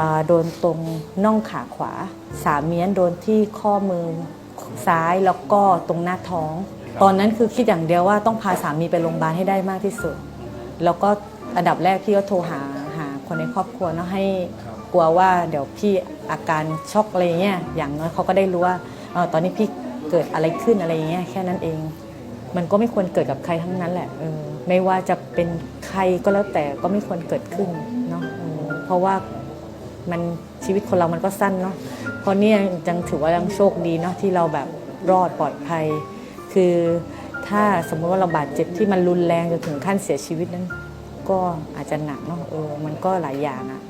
อ่าโดนตรงน่องขาขวา สามเมียนโดนที่ข้อมือซ้ายแล้วก็ตรงหน้าท้อง ตอนนั้นคือคิดอย่างเดียวว่าต้องพาสามีไปโรงพยาบาลให้ได้มากที่สุด แล้วก็อันดับแรกพี่ก็โทรหาหาคนในครอบครัวเนาะให้กลัวว่าเดี๋ยวพี่อาการช็อกอะไรเงี้ยอย่างน้อยเขาก็ได้รู้ว่าเออตอนนี้พี่เกิดอะไรขึ้นอะไรเงี้ยแค่นั้นเอง มันก็ไม่ควรเกิดกับใครทั้งนั้นแหละเออไม่ว่าจะเป็นใครก็แล้วแต่ก็ไม่ควรเกิดขึ้นเนาะเออเพราะว่า มันชีวิตคนเรามันก็สั้นเนาะเพราะเนี่ยยังถือว่ายังโชคดีเนาะที่เราแบบรอดปลอดภัย คือถ้าสมมติว่าเราบาดเจ็บที่มันรุนแรงจนถึงขั้นเสียชีวิตนั้น ก็อาจจะหนักเนาะเออมันก็หลายอย่างอะ่ะ